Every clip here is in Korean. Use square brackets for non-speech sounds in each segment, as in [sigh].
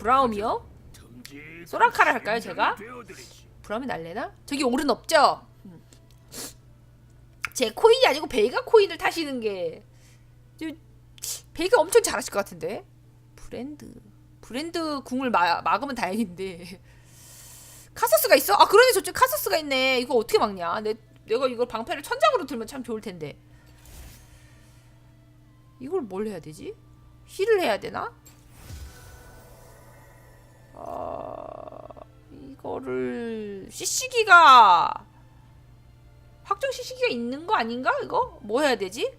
브라움이요? 소라카를 할까요, 제가? 브라움이 날래나? 저기 오른 없죠? 음. 제 코인이 아니고 베이가 코인을 타시는 게 저, 베이가 엄청 잘하실 것 같은데 브랜드 브랜드 궁을 마, 막으면 다행인데 카서스가 있어? 아 그러네 저쪽 카서스가 있네 이거 어떻게 막냐 내, 내가 이걸 방패를 천장으로 들면 참 좋을 텐데 이걸 뭘 해야 되지? 힐을 해야 되나? 어... 이거를 CC기가 확정 CC기가 있는 거 아닌가? 이거 뭐 해야 되지?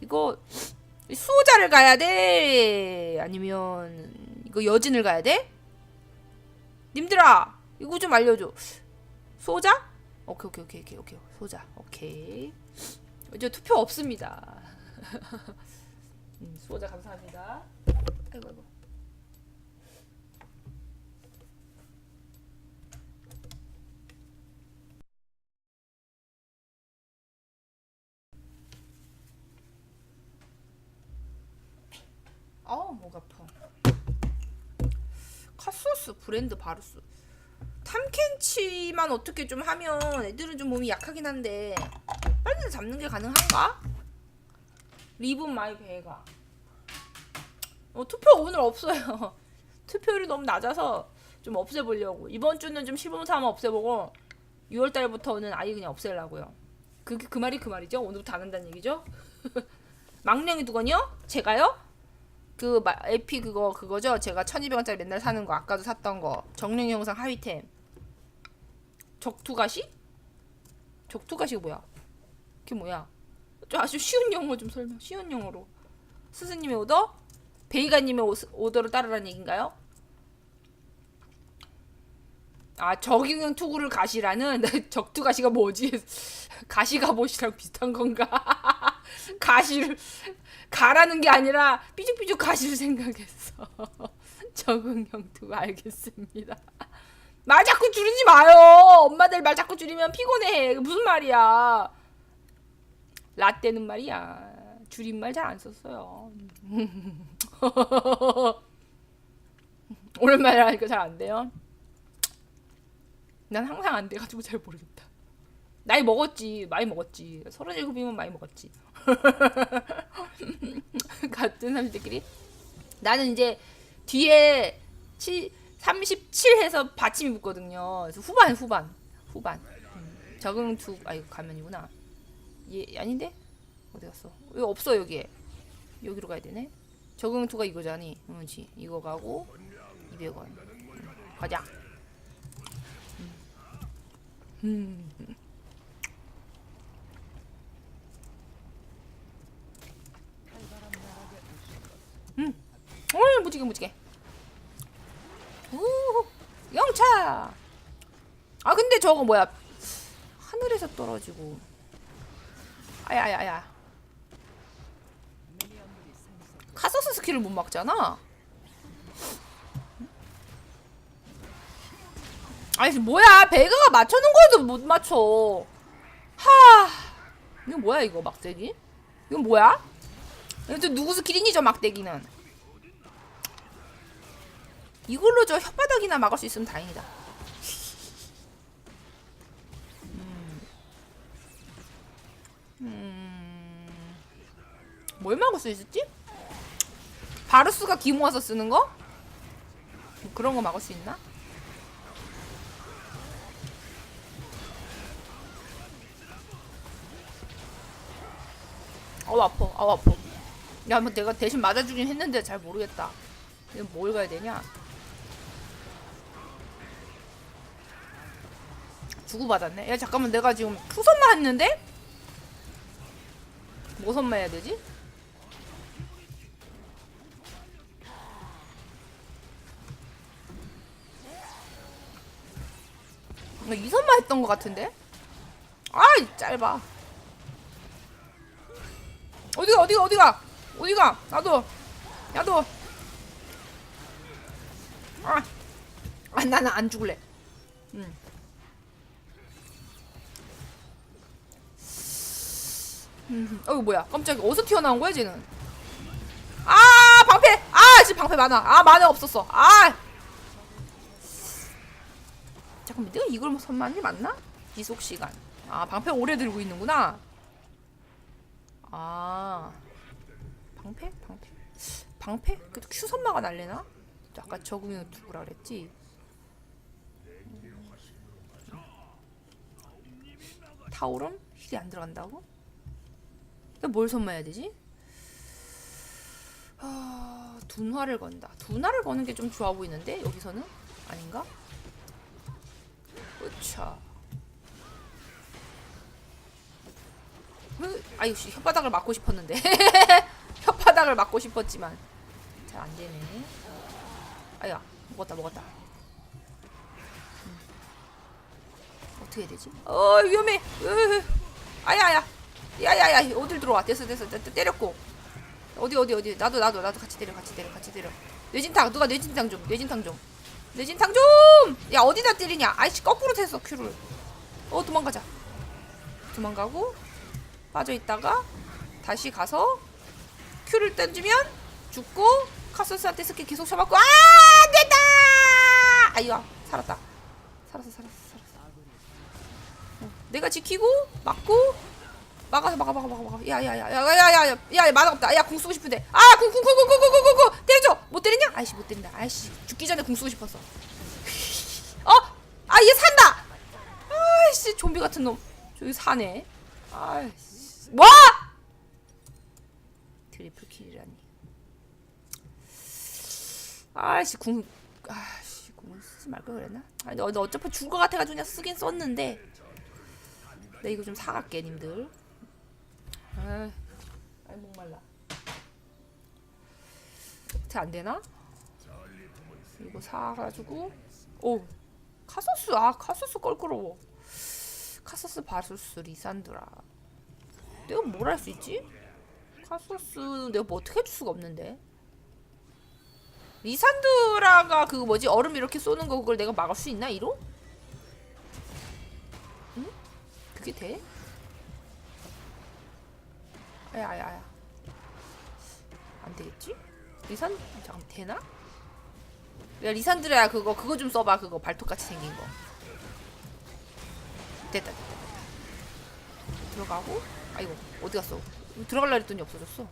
이거 수호자를 가야 돼? 아니면 이거 여진을 가야 돼? 님들아 이거 좀 알려줘. 수호자? 오케이 오케이 오케이 오케이 오케이 수호자 오케이. 이제 투표 없습니다. [laughs] 음, 수호자 감사합니다. 아이고 아이고. 아우 목 아파. 카소스 브랜드 바루스. 탐켄치만 어떻게 좀 하면 애들은 좀 몸이 약하긴 한데 빨리 잡는 게 가능한가? 리본 마이 베가. 어, 투표 오늘 없어요. [laughs] 투표율이 너무 낮아서 좀 없애보려고. 이번 주는 좀 시범 삼아 없애보고 6월 달부터는 아예 그냥 없애려고요. 그, 그 말이 그 말이죠? 오늘부터 안 한다는 얘기죠? [laughs] 망령이 누구요? 제가요? 그 마, 에피 그거 그거죠? 제가 1200원짜리 맨날 사는 거 아까도 샀던 거 정령 영상 하위템 적투가시? 적투가시가 뭐야? 그게 뭐야? 좀 아주 쉬운 영어 좀 설명 쉬운 영어로 스승님의 오더? 베이가님의 오, 오더를 따르라는 얘기인가요? 아 적용 투구를 가시라는 [laughs] 적투 가시가 뭐지? [laughs] 가시 가봇이랑 비슷한 건가? 가시를 가라는 게 아니라 삐죽삐죽 가시를 생각했어. [laughs] 적응형 투구 알겠습니다. 말 자꾸 줄이지 마요. 엄마들 말 자꾸 줄이면 피곤해. 무슨 말이야? 라떼는 말이야. 줄임말 잘 안 썼어요. [laughs] 오랜만에 하니까 잘 안 돼요. 난 항상 안 돼가지고 잘 모르겠다. 나이 먹었지. 많이 먹었지. 37이면 많이 먹었지. [laughs] 같은 30대끼리. 나는 이제 뒤에 7, 37 해서 받침이 붙거든요. 그래서 후반, 후반. 후반. 음, 적응 투, 아, 이거 가면이구나. 얘, 아닌데? 어디 갔어? 여기 없어, 여기에. 여기로 가야 되네. 적응 투가 이거잖니. 그렇지. 이거 가고, 200원. 음, 가자. 음. 오 무지개 무지개. 우 영차! 아 근데 저거 뭐야? 하늘에서 떨어지고. 아야 아야 아야. 카서스 스킬을 못 막잖아? 아니 뭐야? 배그가 맞춰놓은 거도 못 맞춰. 하. 이거 뭐야 이거 막대기? 이건 뭐야? 이거 또 누구 스킬이니 저 막대기는 이걸로 저 혓바닥이나 막을 수 있으면 다행이다. 음. 음. 뭘 막을 수 있었지? 바루스가 기 모아서 쓰는 거? 뭐 그런 거 막을 수 있나? 아우 아파 아우 아파 야 뭐 내가 대신 맞아주긴 했는데 잘 모르겠다 이거 뭘 가야 되냐 주고받았네. 야 잠깐만 내가 지금 투선만 했는데? 뭐 선만 해야 되지? 나 이선만 했던 것 같은데? 아이 짧아. 어디가 어디가 어디가 어디가 나도 나도 아, 아 나는 안 죽을래. 응. 음, 어 뭐야 깜짝이야 어디서 튀어나온 거야 쟤는 아 방패 아 지금 방패 많아 아 만화 없었어 아 잠깐만 내가 이걸 선만이 맞나? 지속 시간. 아 방패 오래 들고 있는구나. 아 방패? 방패? 방패? 그래도 큐 선마가 날래나? 아까 적응해 두고라 그랬지. 타오름? 힐이 안 들어간다고? 그럼 뭘 선마해야 되지? 아, 둔화를 건다. 둔화를 거는 게 좀 좋아 보이는데 여기서는 아닌가? 으차. 으, 아유 씨 혓바닥을 맞고 싶었는데 [laughs] 혓바닥을 맞고 싶었지만 잘 안 되네. 아야 먹었다 먹었다. 음. 어떻게 되지? 어 위험해. 으, 아야야. 야야야 어딜 들어와? 됐어 됐어 됐- 때렸고. 어디 어디 어디 나도 나도 나도 같이 때려 같이 때려 같이 때려. 뇌진탕 누가 뇌진탕 좀 뇌진탕 좀. 뇌진탕 좀! 야 어디다 때리냐? 아이씨 거꾸로 쳤어 큐를. 어 도망가자. 도망가고 빠져 있다가 다시 가서 큐를 던지면 죽고 카소스한테 스킬 계속 쳐맞고 아 됐다! 아이야 살았다. 살았어 살았어 살았어. 어, 내가 지키고 막고 막아서 막아 막아 막아 막아 야야야야야야야야 야 만화 없다 야 궁 쓰고 싶은데 아궁궁궁궁궁궁궁궁 때려줘 못 때리냐 아이씨 못 때린다 아이씨 죽기 전에 궁 쓰고 싶었어 어아 얘 산다 아이씨 좀비 같은 놈 저기 사네 아이씨 뭐 트리플 킬이라니 아이씨 궁 아이씨 궁 쓰지 말 걸 그랬나 아니 너, 너 어차피 죽을 것 같아가지고 그냥 쓰긴 썼는데 나 이거 좀 사갈게 님들 아, 아이 목말라. 어떻게 안 되나? 이거 사가지고 오 카소스 아 카소스 껄끄러워. 카소스 바수스 리산드라. 내가 뭘 할 수 있지? 카소스 내가 뭐 어떻게 해줄 수가 없는데. 리산드라가 그 뭐지 얼음 이렇게 쏘는 거 그걸 내가 막을 수 있나 이로? 응? 그게 돼? 아야 아야 아야. 안 되겠지? 리산? 잠깐 되나? 야 리산드라야 그거 그거 좀 써봐 그거. 발톱같이 생긴 거. 됐다 됐다 됐다. 들어가고. 아이고 어디 갔어? 들어갈라 했더니 없어졌어.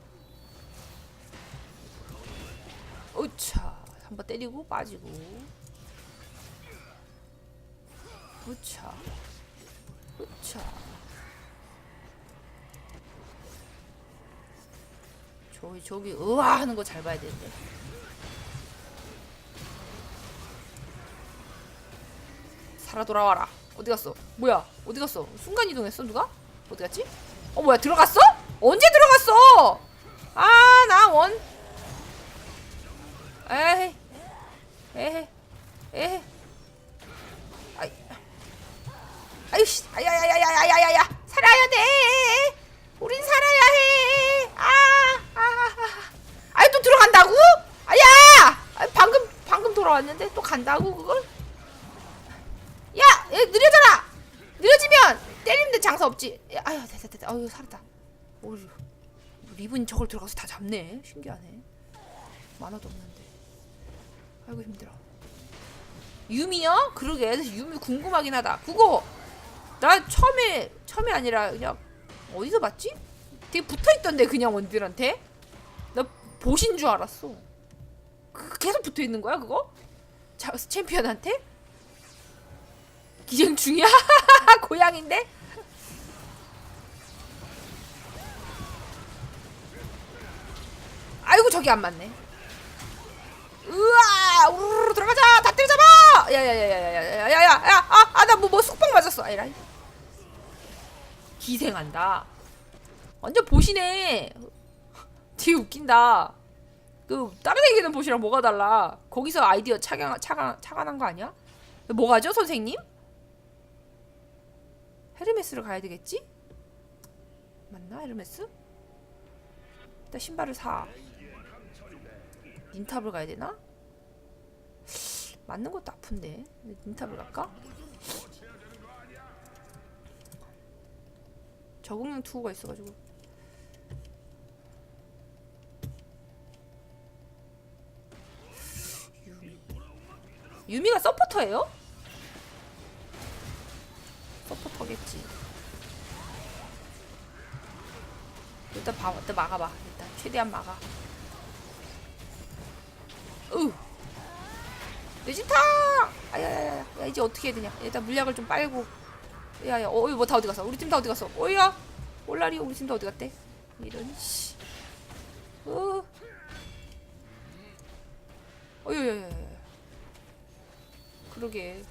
으차. 한 번 때리고 빠지고. 으차. 으차 저기 저기 으아 하는 거 잘 봐야 되는데. 살아 돌아와라. 어디 갔어? 뭐야? 어디 갔어? 순간 이동했어 누가? 어디 갔지? 어 뭐야 들어갔어? 언제 들어갔어? 아 나 원. 에이 에이 에이 아이 아이씨 아야야야야야야야 살아야 돼. 우린 살아야 해. 아, 아, 아. 아이 또 들어간다고? 아야! 아, 방금 방금 돌아왔는데 또 간다고 그걸? 야, 야 느려져라. 느려지면 때리는데 장사 없지. 야, 아유, 됐다 됐다. 아유, 살았다. 오, 리븐 저걸 들어가서 다 잡네. 신기하네. 만화도 없는데. 아이고 힘들어. 유미요? 그러게. 유미 궁금하긴 하다. 그거 나 처음에 처음이 아니라 그냥 어디서 봤지? 되게 붙어 있던데 그냥 원딜한테. 나 보신 줄 알았어. 그- 계속 붙어 있는 거야 그거? 자, 챔피언한테? 기생 중이야? [laughs] 고양인데? 아이고 저기 안 맞네. 으아 우르르 들어가자 다 때려잡아 야야야야야야야야야 아나 뭐뭐 맞았어 아이라 기생한다 완전 보시네 되게 웃긴다 그 다른 얘기는 보시랑 뭐가 달라? 거기서 아이디어 차강 차강 차관한 거 아니야? 뭐가죠 선생님? 헤르메스를 가야 되겠지? 맞나 헤르메스? 일단 신발을 사. 닌탑을 가야 되나? 맞는 것도 아픈데. 닌탑을 갈까? 적응형 투구가 있어가지고 유미 유미가 서포터예요? 터겠지. 일단 봐, 일단 막아봐. 일단 최대한 막아. 으. 내진탕! 아야야야, 야 이제 어떻게 해야 되냐? 일단 물약을 좀 빨고. 야야, 어, 이거 뭐다 어디 갔어? 우리 팀 다 어디 갔어? 어이야, 올라리 우리 팀 다 어디 갔대? 이런 씨. 어. 어여여여. 그러게.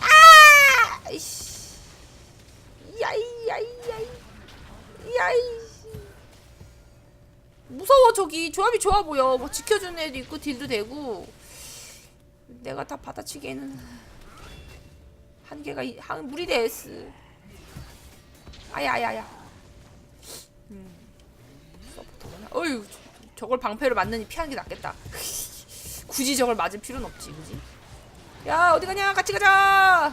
아! 이씨. 야이 야이 야이. 야이. 무서워 저기 조합이 좋아 보여. 뭐 지켜주는 애도 있고 딜도 되고. 내가 다 받아치기에는 한계가 이- 한 무리 데스. 아야야야. 음. 서포터구나. 어휴, 저- 저걸 방패로 맞느니 피하는 게 낫겠다. 굳이 저걸 맞을 필요는 없지, 그지? 야, 어디 가냐? 같이 가자.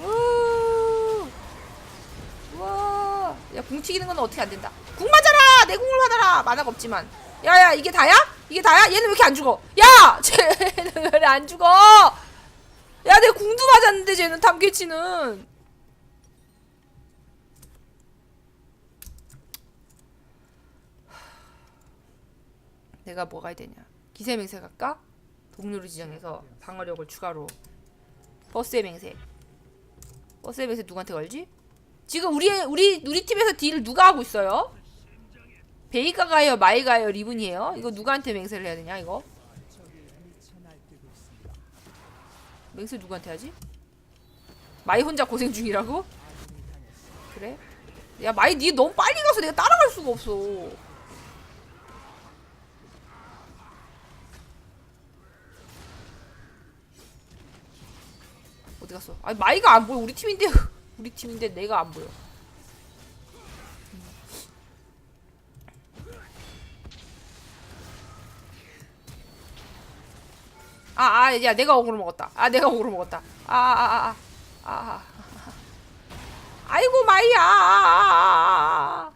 우. 와, 야, 궁 튀기는 건 어떻게 안 된다. 궁 맞아라. 내 궁을 받아라. 만화가 없지만. 야 야, 이게 다야? 이게 다야? 얘는 왜 이렇게 안 죽어? 야, [laughs] 쟤는 왜 안 죽어? 야, 내 궁도 맞았는데 쟤는 탐캐치는. 내가 뭐가 되냐? 기세맹세 갈까? 동료를 지정해서 방어력을 추가로 버스의 맹세. 버스의 맹세 누구한테 걸지? 지금 우리 우리 우리 팀에서 딜을 누가 하고 있어요? 베이가가요, 마이가요, 리븐이에요. 이거 누구한테 맹세를 해야 되냐 이거? 맹세 누구한테 하지? 마이 혼자 고생 중이라고? 그래? 야 마이 니 너무 빨리 가서 내가 따라갈 수가 없어. 어디 갔어? 아니 마이가 안 보여. 우리 팀인데 [laughs] 우리 팀인데 내가 안 보여. 아, 아, 야, 내가 억울로 먹었다. 아, 내가 억울로 먹었다. 아, 아, 아, 아, 아, 아. 아이고, 마이야. 아, 아, 아, 아.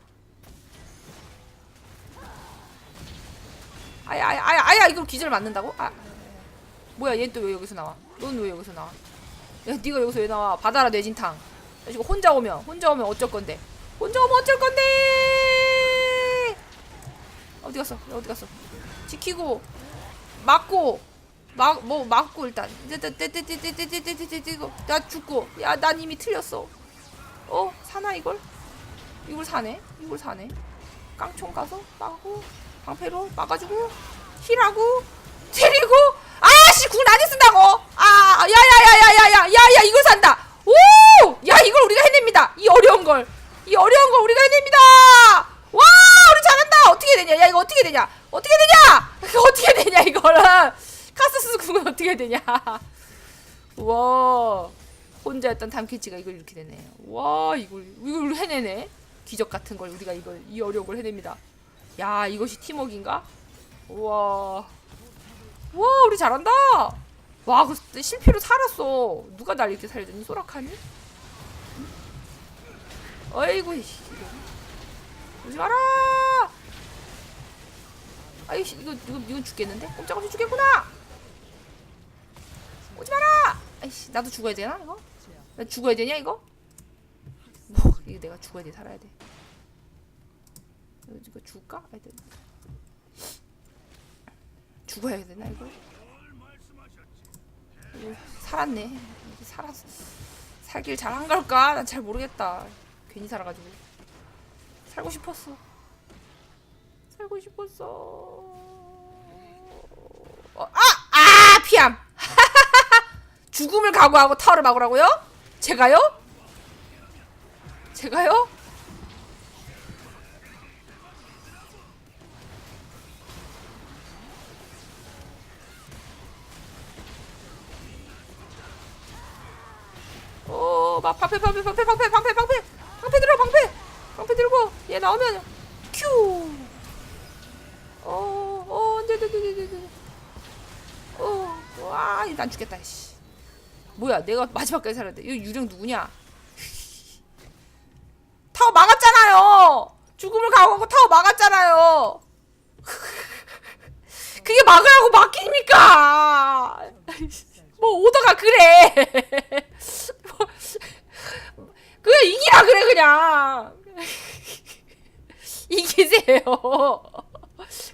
아야, 아야, 이걸 기절 맞는다고? 아, 뭐야, 얘 또 왜 여기서 나와? 넌 왜 여기서 나와? 야 네가 여기서 왜 나와 바다라 뇌진탕 지금 혼자 오면 혼자 오면 어쩔 건데 혼자 오면 어쩔 건데 어디 갔어 어디 갔어 지키고 막고 막 뭐 막고 일단 나 죽고 야난 이미 틀렸어 어 사나 이걸 이걸 사네 이걸 사네 깡총 가서 막고 방패로 막아주고 힐하고 때리고 아씨 군안 했쓴다고 아, 야야야야야야, 야야 이걸 산다. 오, 야 이걸 우리가 해냅니다. 이 어려운 걸, 이 어려운 걸 우리가 해냅니다. 와, 우리 잘한다. 어떻게 되냐? 야 이거 어떻게 되냐? 어떻게 되냐? [laughs] 어떻게 되냐 이거는 카스스 궁은 어떻게 되냐? [laughs] 와, 혼자였던 담키치가 이걸 이렇게 되네. 와, 이걸 이걸 해내네. 기적 같은 걸 우리가 이걸 이 어려운 걸 해냅니다. 야, 이것이 팀웍인가? 와. 와 우리 잘한다. 와그 실패로 살았어. 누가 날 이렇게 살려줬니? 소라카니? 어이구 오지 마라. 아이씨 이거 이거 이건 죽겠는데? 꼼짝없이 죽겠구나. 오지 마라. 아이씨 나도 죽어야 되나 이거? 나 죽어야 되냐 이거? 뭐 이거 내가 죽어야 돼 살아야 돼. 이거, 이거 죽을까? 하여튼 죽어야 되나 이거? 살았네. 살았 살길 잘 한 걸까? 난 잘 모르겠다. 괜히 살아가지고 살고 싶었어. 살고 싶었어. 어, 아! 아! 피함! [laughs] 죽음을 각오하고 타워를 막으라고요? 제가요? 제가요? 방패 방패 방패 방패 방패 방패 방패 들어 방패 방패 들고 얘 나오면 큐. 어, 어, 안돼, 안돼, 안돼, 안돼, 안돼. 어, 와, 난 죽겠다. 씨. 뭐야, 내가 마지막까지 살았는데 이거 유령 누구냐? [laughs] 타워 막았잖아요. 죽음을 각오하고 타워 막았잖아요. [laughs] 그게 막으라고 막힙니까? [laughs] 뭐 오더가 그래. 뭐, 그냥 이기라 그래 그냥. [laughs] 이기세요. [laughs]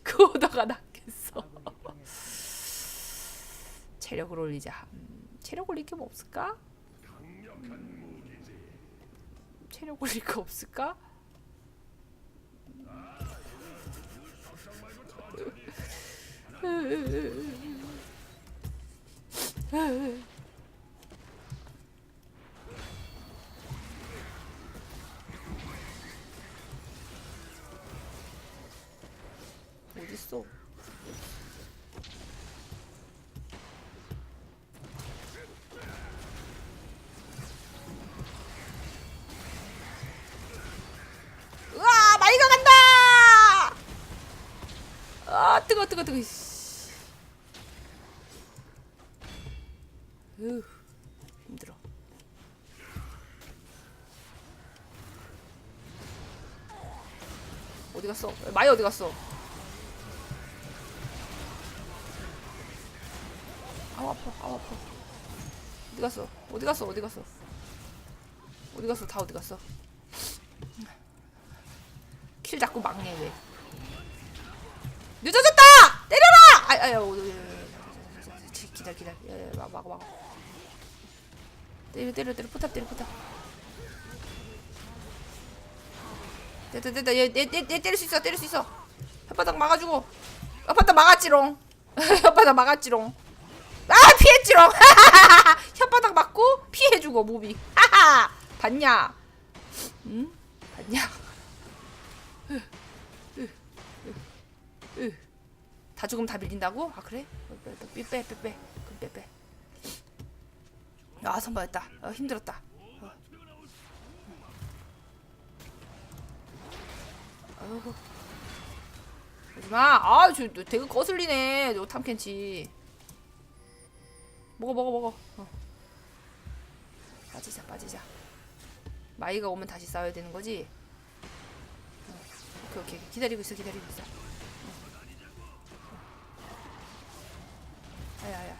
그 오더가 낫겠어. [laughs] 체력을 올리자. 음, 체력 올릴 게 뭐 없을까? 음, 체력 올릴 거 없을까? 어딨어? 으아 마이가 간다! 아 뜨거 뜨거 뜨거. 씨. 으 힘들어. 어디 갔어? 마이 어디 갔어? 어? 어디 갔어? 어디 갔어? 어디 갔어? 다 어디 갔어? 킬 자꾸 막네 왜? 늦어졌다! 때려라! 아, 아야, 어, 기다려, 기다려, 야, 야, 막. 때려, 때려, 때려, 포탑 때려, 포탑. 됐다, 됐다, 얘, 얘, 얘, 얘 때릴 수 있어, 때릴 수 있어. 혓바닥 막아주고. 혓바닥 막았지롱. [laughs] 혓바닥 막았지롱. 아, 피했지롱. [laughs] 혓바닥 맞고 피해주고 무비. 하하, 봤냐? 응? 봤냐? 다 죽으면 다 밀린다고? 아 그래? 빼빼빼빼 빼빼. 아 선발했다. 어, 힘들었다. 어. 오지마. 아저 되게 거슬리네. 너 탐켄치. 먹어 먹어 먹어. 어. 빠지자 빠지자. 마이가 오면 다시 싸워야 되는 거지? 어. 오케이 오케이 기다리고 있어 기다리고 있어. 아야야.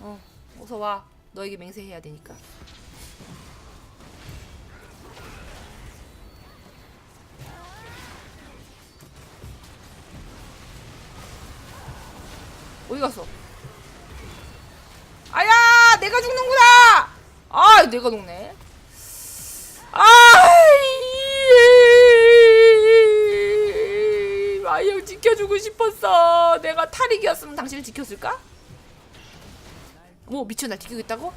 어, 어서 와. 너에게 맹세해야 되니까. 어디 갔어? 아야, 내가 죽는구나. 아, 내가 녹네. 아이, 마이형 지켜주고 싶었어. 내가 탈익이었으면 당신을 지켰을까? 뭐 미쳐 날 지키겠다고?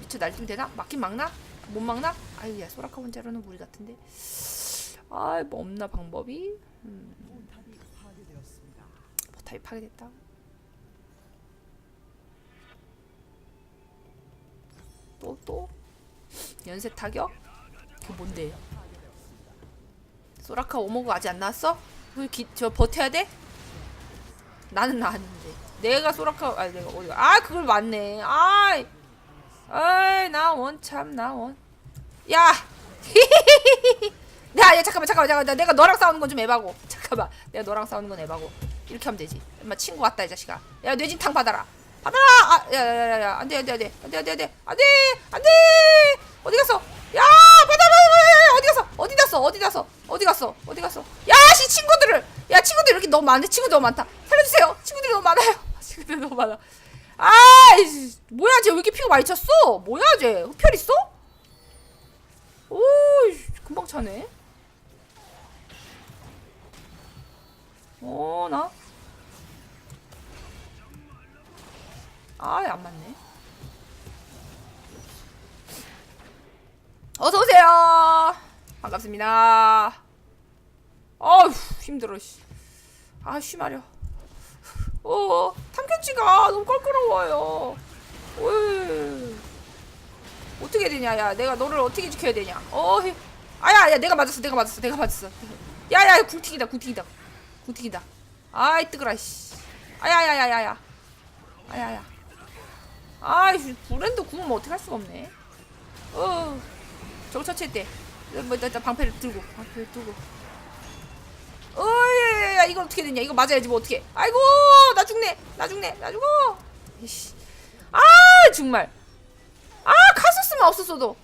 미쳐 날뛰면 되나? 막긴 막나? 못 막나? 아유 야 소라카 혼자로는 무리 같은데 아뭐 없나 방법이? 음. 포탑이 파괴됐다 또 또? 연쇄 타격? 그게 뭔데요? 소라카 오모가 아직 안 나왔어? 그 기, 저 버텨야 돼? 나는 나왔는데. 내가 소라카 아 내가 어디가? 아 그걸 맞네. 아이. 아이 나 원 참 나 원. 야! [laughs] 야, 야 잠깐만 잠깐만 잠깐만. 내가 너랑 싸우는 건 좀 에바고. 잠깐만. 내가 너랑 싸우는 건 에바고. 이렇게 하면 되지. 엄마 친구 왔다 이 자식아. 야 뇌진탕 받아라. 받 아라! 아야 야 야 야 안 돼 안 돼 안 돼 안 돼 안 돼 안 돼 안 돼 안 돼! 어디 갔어? 야 받아 받아 어디 갔어? 어디 갔어? 어디 갔어? 어디 갔어? 어디 갔어? 야 씨 친구들을! 야 친구들 이렇게 너무 많네 친구 너무 많다. 살려주세요. 친구들이 너무 많아요. [laughs] 친구들이 너무 많아. 아이 뭐야 쟤 왜 이렇게 피가 많이 찼어? 뭐야 쟤? 흡혈 있어? 오 금방 차네. 어 나 아이 안 맞네. 어서 오세요. 반갑습니다. 아휴 힘들어 씨. 아 쉬마려. 어 탐켄치가 너무 껄끄러워요. 어이. 어떻게 되냐 야 내가 너를 어떻게 지켜야 되냐. 어 히- 아야 야 내가 맞았어 내가 맞았어 내가 맞았어. 야야 궁튀기다 궁튀기다. 궁튀기다. 아이 뜨거라 씨. 아야야야야야. 아야야 아이 브랜드 구우면 어떻게 할 수가 없네. 어 저거 처치했대 뭐 일단 방패를 들고 방패를 들고. 어야야야 이거 어떻게 되냐? 이거 맞아야지 뭐 어떻게. 아이고 나 죽네. 나 죽네. 나 죽어. 이씨. 아 정말. 아 카서스만 없었어도.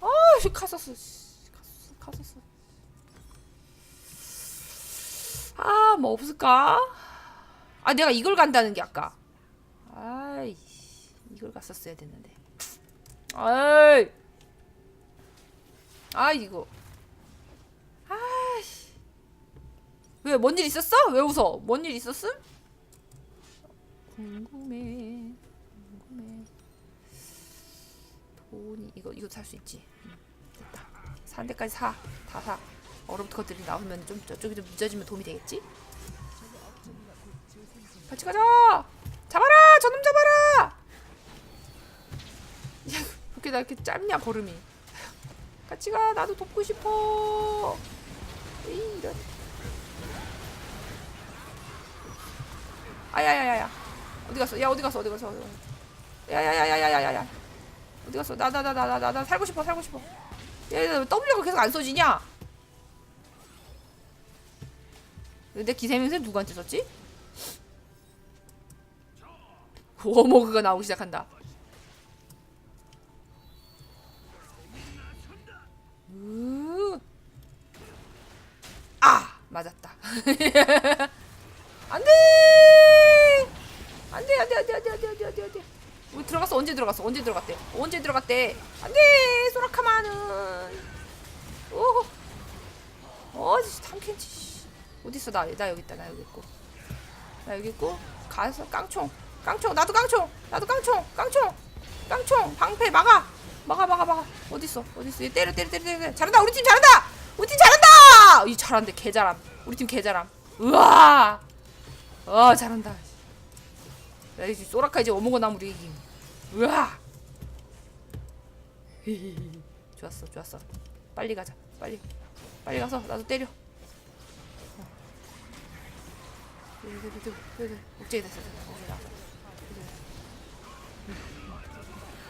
아 카서스 씨, 카서스 카서스. 아뭐 없을까? 아 내가 이걸 간다는 게 아까. 아이 이걸 갔었어야 됐는데. 아이! 아 이거. 아이씨. 왜 뭔 일 있었어? 왜 웃어? 뭔 일 있었음? 궁금해 궁금해. 돈이 이거 이거 살 수 있지. 응, 됐다. 사는 데까지 사 다 사. 얼음부터 것들이 나오면 좀 저쪽이 좀 늦어지면 도움이 되겠지? 같이 가자! 잡아라! 저놈 잡아라 야 그렇게 나 이렇게 짧냐 걸음이. 같이 가 나도 돕고 싶어. 에이, 이런. 아야야야야. 어디 갔어? 야 어디 갔어? 어디 갔어? 야야야야야야야 어디 갔어? 나 나 나 나 나나 살고 싶어 살고 싶어. 야야 W가 계속 안 써지냐? 내 기생명세 누구한테 썼지? [laughs] 워머그가 나오기 시작한다 으... 아! 맞았다. 안 [laughs] 돼! 안 돼, 안 돼, 안 돼, 안 돼, 안 돼, 안 돼, 안 돼, 안 돼. 우리 들어갔어? 언제 들어갔어? 언제 들어갔대? 언제 들어갔대? 안 돼! 소라카마는! 오! 어, 탐켄치. 어디있어 나, 나 여기 있다. 나 여기 있고. 나 여기 있고. 가서 깡총. 깡총. 나도 깡총. 나도 깡총. 깡총. 깡총. 방패 막아. 막아 막아 막아 어디 있어 얘 때려 때려 때려 때려 잘한다 우리 팀 잘한다 우리 팀 잘한다 이 잘한대 개 잘함 우리 팀 개 잘함 우와 아 잘한다 야 이제 소라카 이제 어묵어 나무 이김 우와 좋았어 좋았어 빨리 가자 빨리 빨리 가서 나도 때려 옥제이 됐어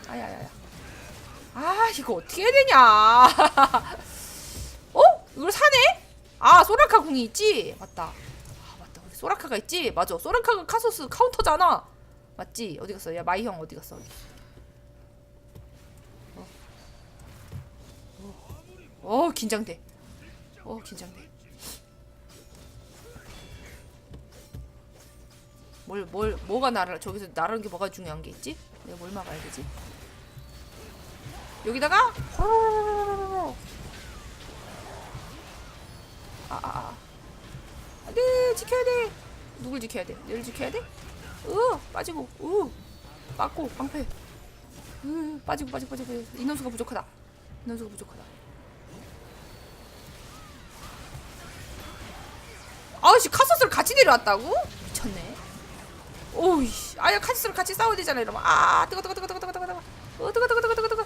아야야야 아 이거 어떻게 해야 되냐 [laughs] 어? 이걸 사네? 아 소라카 궁이 있지? 맞다 아 맞다 우리 소라카가 있지? 맞아 소라카가 카소스 카운터잖아 맞지? 어디 갔어? 야 마이 형 어디 갔어? 어, 어. 어 긴장돼 어 긴장돼 뭘, 뭘, 뭐가 나를, 저기서 나르는 게 뭐가 중요한 게 있지? 내가 뭘 막아야 되지? 여기다가, 호로로로로로. 아, 아, 아. 안 돼, 지켜야 돼. 누굴 지켜야 돼? 얘를 지켜야 돼? 으, 빠지고, 으, 맞고, 방패. 으, 빠지고, 빠지고, 빠지고. 인원수가 부족하다. 인원수가 부족하다. 아우씨, 카서스를 같이 내려왔다고? 미쳤네. 오이씨 아야 카지스랑 같이 싸워야 되잖아 이러면 아 뜨거 뜨거 뜨거 뜨거 뜨거 뜨거 뜨거 어 뜨거 뜨거 뜨거 아 뜨거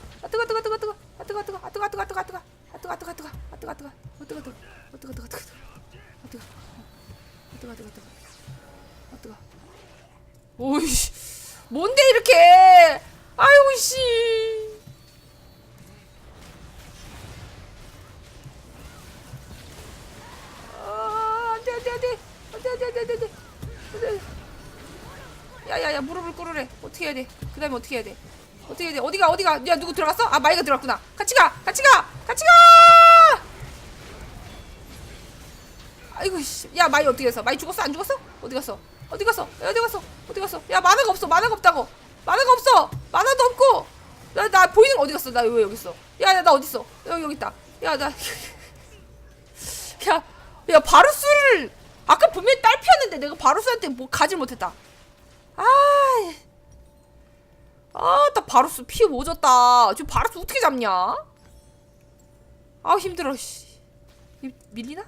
그 다음에 어떻게 해야 돼? 어떻게 해야 돼? 어디가 어디가? 야 누구 들어갔어? 아 마이가 들어갔구나. 같이 가! 같이 가! 같이 가! 아이고 씨 야 마이 어떻게 했어? 마이 죽었어? 안 죽었어? 어디 갔어? 어디 갔어? 야, 어디 갔어? 어디 갔어? 야 만화가 없어. 만화가 없다고. 만화가 없어. 만화도 없고. 나 나 보이는 거 어디 갔어? 나 왜 여기 있어? 야 야 나 어디 있어? 여기 여기 있다. 야 나 [laughs] 야, 야 바루스를 아까 분명히 딸피였는데 내가 바루스한테 뭐 가질 못했다. 아, 아, 나 바루스 피 오졌다. 지금 바루스 어떻게 잡냐? 아 힘들어. 씨, 이- 밀리나?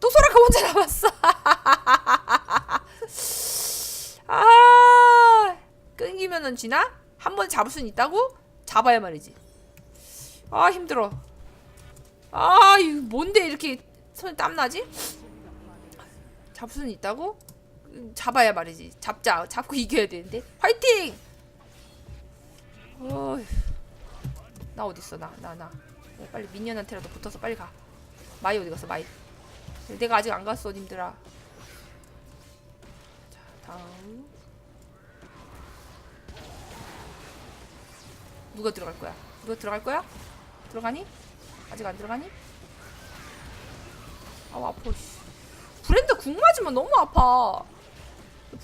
또 소라카 혼자 남았어. [laughs] 아, 끊기면은 지나? 한 번 잡을 수는 있다고? 잡아야 말이지. 아 힘들어. 아, 이거 뭔데 이렇게 손에 땀 나지? 잡을 수는 있다고? 음, 잡아야 말이지. 잡자. 잡고 이겨야 되는데. 화이팅! 나 어디 있어? 나, 나, 나. 야, 빨리 미니언한테라도 붙어서 빨리 가. 마이 어디 갔어? 마이. 내가 아직 안 갔어, 님들아. 자, 다음. 누가 들어갈 거야? 누가 들어갈 거야? 들어가니? 아직 안 들어가니? 아우 아파 씨. 브랜드 궁 맞으면 너무 아파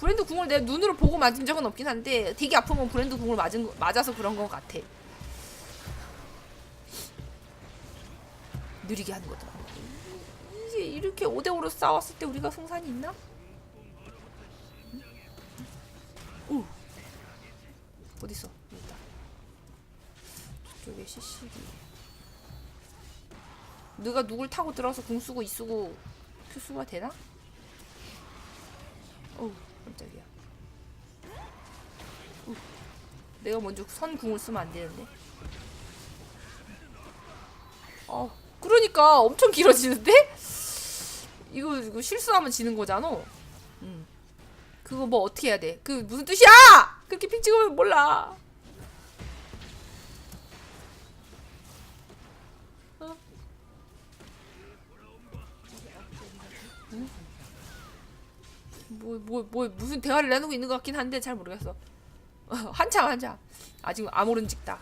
브랜드 궁을 내 눈으로 보고 맞은 적은 없긴 한데 되게 아프면 브랜드 궁을 맞은 거- 맞아서 그런 것 같아. 느리게 하는 거더라. 이게 이렇게 5대 5로 싸웠을 때 우리가 승산이 있나? 오! 어딨어? 여기 있다. 저쪽에 CC기 누가 누굴 타고 들어서 궁 쓰고 이 쓰고 큐 쓰가 되나? 어우 깜짝이야 우, 내가 먼저 선 궁을 쓰면 안 되는데 어 그러니까 엄청 길어지는데? 이거 이거 실수하면 지는 거잖아 음. 그거 뭐 어떻게 해야 돼? 그 무슨 뜻이야? 그렇게 핑 찍으면 몰라 뭐, 뭐, 뭐, 무슨 대화를 나누고 있는 것 같긴 한데 잘 모르겠어. 어, [laughs] 한참, 한참. 아직 아모른직다.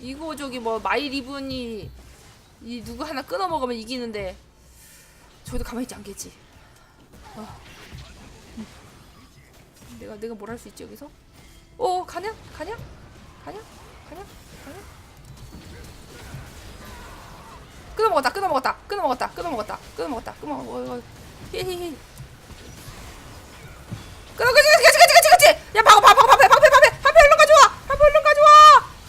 이거 저기 뭐 마이 리븐이 이 누구 하나 끊어 먹으면 이기는데 저도 가만히 있지 않겠지. 어. 음. 내가 내가 뭘 할 수 있지 여기서? 어 가냐? 가냐? 가냐? 가냐? 가냐? 끊어 먹었다. 끊어 먹었다. 끊어 먹었다. 끊어 먹었다. 끊어 먹었다. 끊어 먹었다. 히히히. 그치 그치 그치 그치 그치 야 방어 방어 방패 방패 방패 방패 얼른 가져와. 방패 얼른 가져와.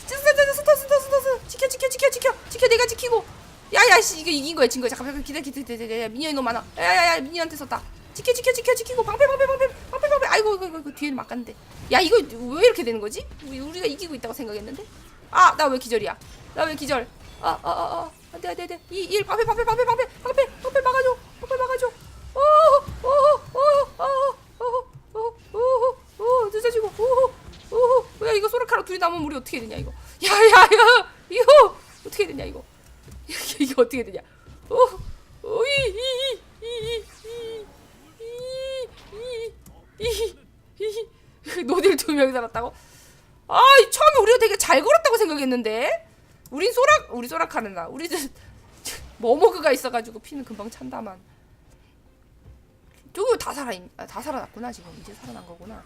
스터 스터 스터 스터 지켜 지켜 지켜 지켜. 지켜 내가 지키고. 야야 씨 이거 이긴 거야 진 거야. 잠깐 기다려 기다려 기다려 야 미니언이 너무 많아. 야야야 미니언한테 썼다. 지켜 지켜 지켜 지키고. 방패 방패 방패 방패 방패. 아이고 이거 이거, 뒤에는 막 갔는데 야 이거 왜 이렇게 되는 거지? 우리- 우리가 이기고 있다고 생각했는데? 아 나 왜 기절이야? 나 왜 기절? 아 아 아아 안돼 안돼 안돼. 이일 방패 방패 방패 방패 방패 방패 막아줘 야 이거 소라카랑 둘이 남으면 우리 어떻게 되냐 이거 야야야 이거 어떻게 되냐 이거 이게 어떻게 되냐 어 오이 노딜 두 명이 살았다고 아 처음에 우리가 되게 잘 걸었다고 생각했는데 우린 소락 우리 소락하는 나 우리는 머머그가 있어가지고 피는 금방 찬다만 저거 다 살아 아, 다 살아났구나 지금 이제 살아난 거구나.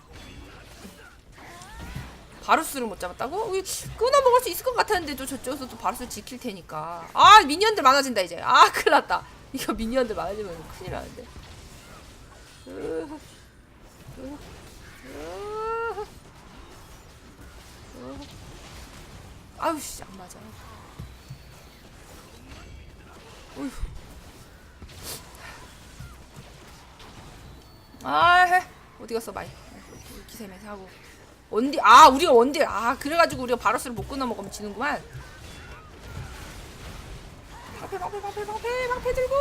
바루스를 못 잡았다고? 끊어 먹을 수 있을 것 같았는데 또 저쪽에서 또 바루스 지킬 테니까 아 미니언들 많아진다 이제 아 [laughs] 큰일 났다 이거 미니언들 많아지면 큰일 나는데. 아유 씨안 맞아 어휴 아, 해. 어디 갔어, 마이? 기세매 사고. 원딜, 아, 우리가 원딜. 아, 그래가지고 우리가 바로스를 못 끊어 먹으면 지는구만. 방패, 방패, 방패, 방패, 방패 들고.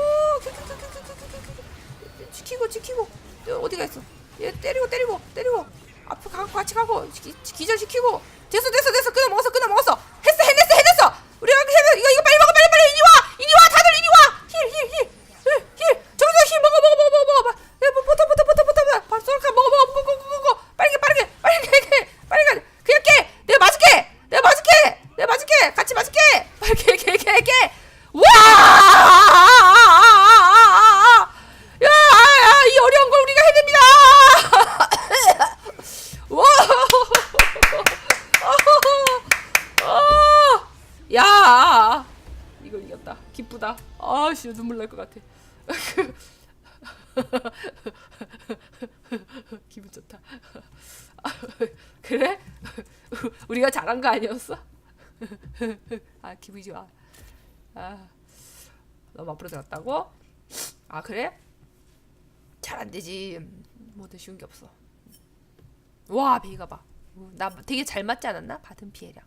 지키고, 지키고. 여, 어디가 있어? 얘 때리고, 때리고, 때리고. 앞으로 가고, 같이 가고. 기, 기절시키고. 됐어, 됐어, 됐어. 끊어 먹었어, 끊어 먹었어 해냈어. 우리가 해냈, 이거, 이거 빨리 먹어, 빨리, 빨리. 이리 와! 이리 와! 다들 이리 와! 힐, 힐, 힐. 힐, 힐. 저기서 힐 먹어, 먹어, 먹어, 먹어, 먹어. 야, 뭐, 버터, 버터, 버터, 버터, 버터. 밥 쏠까? 먹어, 먹어, 먹어, 먹어, 먹어, 먹어. 빠르게, 빠르게, 빠르게, 빠르게, 빠르게. 그냥 깨. 내가 맞을게. 내가 맞을게. 내가 맞을게. 같이 맞을게. 빠르게, 개, 개, 개. 와! 야, 야, 이 어려운 걸 우리가 해냅니다. 와! 아! 야! 이걸 이겼다. 기쁘다. 아씨 눈물 날 것 같아. 기분 좋다. 그래? 우리가 잘한 거 아니었어? [laughs] 아 기분이 좋아. 아 너무 앞으로 들었다고? 아 그래? 잘 안 되지. 뭐든 쉬운 게 없어. 와 베이가 봐. 나 되게 잘 맞지 않았나? 받은 피해량.